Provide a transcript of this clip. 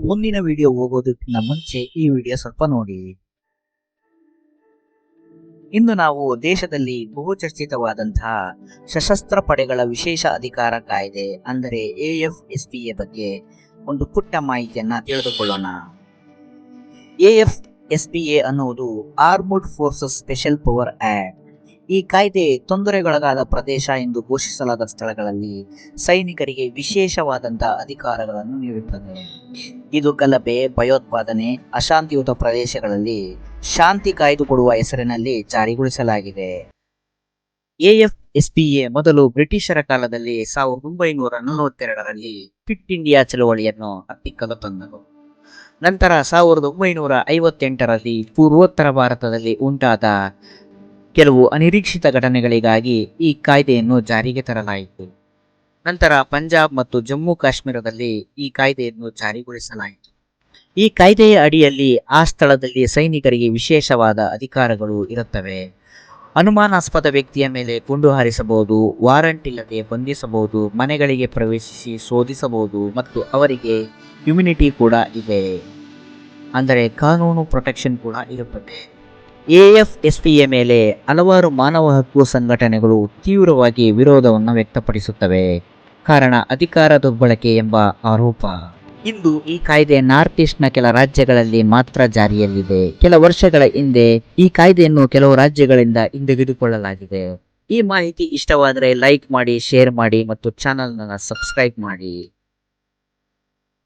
ಮುಂದಿನ ವಿಡಿಯೋ ಹೋಗೋದಕ್ಕಿಂತ ಮುಂಚೆ ಈ ವಿಡಿಯೋ ಸ್ವಲ್ಪ ನೋಡಿ. ಇಂದು ನಾವು ದೇಶದಲ್ಲಿ ಬಹುಚರ್ಚಿತವಾದಂತಹ ಸಶಸ್ತ್ರ ಪಡೆಗಳ ವಿಶೇಷ ಅಧಿಕಾರ ಕಾಯ್ದೆ, ಅಂದರೆ ಎಎಫ್ಎಸ್ಪಿಎ ಬಗ್ಗೆ ಒಂದು ಪುಟ್ಟ ಮಾಹಿತಿಯನ್ನ ತಿಳಿದುಕೊಳ್ಳೋಣ. ಎಎಫ್ಎಸ್ಪಿಎ ಅನ್ನುವುದು armed forces special power act ಈ ಕಾಯ್ದೆ ತೊಂದರೆಗೊಳಗಾದ ಪ್ರದೇಶ ಎಂದು ಘೋಷಿಸಲಾದ ಸ್ಥಳಗಳಲ್ಲಿ ಸೈನಿಕರಿಗೆ ವಿಶೇಷವಾದಂತಹ ಅಧಿಕಾರಗಳನ್ನು ನೀಡುತ್ತದೆ. ಇದು ಗಲಭೆ, ಭಯೋತ್ಪಾದನೆ, ಅಶಾಂತಿಯುತ ಪ್ರದೇಶಗಳಲ್ಲಿ ಶಾಂತಿ ಕಾಯ್ದುಕೊಡುವ ಹೆಸರಿನಲ್ಲಿ ಜಾರಿಗೊಳಿಸಲಾಗಿದೆ. ಎಎಫ್ ಎಸ್ಪಿಎ ಮೊದಲು ಬ್ರಿಟಿಷರ ಕಾಲದಲ್ಲಿ ಸಾವಿರದ ಒಂಬೈನೂರ ನಲವತ್ತೆರಡರಲ್ಲಿ ಫಿಟ್ ಇಂಡಿಯಾ ಚಳುವಳಿಯನ್ನು ಹತ್ತಿಕ್ಕಲು ತಂದರು ನಂತರ ಸಾವಿರದ ಒಂಬೈನೂರ ಐವತ್ತೆಂಟರಲ್ಲಿ ಪೂರ್ವೋತ್ತರ ಭಾರತದಲ್ಲಿ ಉಂಟಾದ ಕೆಲವು ಅನಿರೀಕ್ಷಿತ ಘಟನೆಗಳಿಗಾಗಿ ಈ ಕಾಯ್ದೆಯನ್ನು ಜಾರಿಗೆ ತರಲಾಯಿತು. ನಂತರ ಪಂಜಾಬ್ ಮತ್ತು ಜಮ್ಮು ಕಾಶ್ಮೀರದಲ್ಲಿ ಈ ಕಾಯ್ದೆಯನ್ನು ಜಾರಿಗೊಳಿಸಲಾಯಿತು. ಈ ಕಾಯ್ದೆಯ ಅಡಿಯಲ್ಲಿ ಆ ಸ್ಥಳದಲ್ಲಿ ಸೈನಿಕರಿಗೆ ವಿಶೇಷವಾದ ಅಧಿಕಾರಗಳು ಇರುತ್ತವೆ. ಅನುಮಾನಾಸ್ಪದ ವ್ಯಕ್ತಿಯ ಮೇಲೆ ಗುಂಡು ಹಾರಿಸಬಹುದು, ವಾರಂಟ್ ಇಲ್ಲದೆ ಬಂಧಿಸಬಹುದು, ಮನೆಗಳಿಗೆ ಪ್ರವೇಶಿಸಿ ಶೋಧಿಸಬಹುದು ಮತ್ತು ಅವರಿಗೆ ಇಮ್ಯುನಿಟಿ ಕೂಡ ಇದೆ. ಅಂದರೆ ಕಾನೂನು ಪ್ರೊಟೆಕ್ಷನ್ ಕೂಡ ಇರುತ್ತದೆ. ಎಎಫ್ಎಸ್ಪಿಯ ಮೇಲೆ ಹಲವಾರು ಮಾನವ ಹಕ್ಕು ಸಂಘಟನೆಗಳು ತೀವ್ರವಾಗಿ ವಿರೋಧವನ್ನು ವ್ಯಕ್ತಪಡಿಸುತ್ತವೆ. ಕಾರಣ ಅಧಿಕಾರ ದುರ್ಬಳಕೆ ಎಂಬ ಆರೋಪ. ಇಂದು ಈ ಕಾಯ್ದೆ ನಾರ್ತ್ ಈಸ್ಟ್ನ ಕೆಲ ರಾಜ್ಯಗಳಲ್ಲಿ ಮಾತ್ರ ಜಾರಿಯಲ್ಲಿದೆ. ಕೆಲ ವರ್ಷಗಳ ಹಿಂದೆ ಈ ಕಾಯ್ದೆಯನ್ನು ಕೆಲವು ರಾಜ್ಯಗಳಿಂದ ಹಿಂದೆಗೆದುಕೊಳ್ಳಲಾಗಿದೆ. ಈ ಮಾಹಿತಿ ಇಷ್ಟವಾದರೆ ಲೈಕ್ ಮಾಡಿ, ಶೇರ್ ಮಾಡಿ ಮತ್ತು ಚಾನಲ್ನ ಸಬ್ಸ್ಕ್ರೈಬ್ ಮಾಡಿ.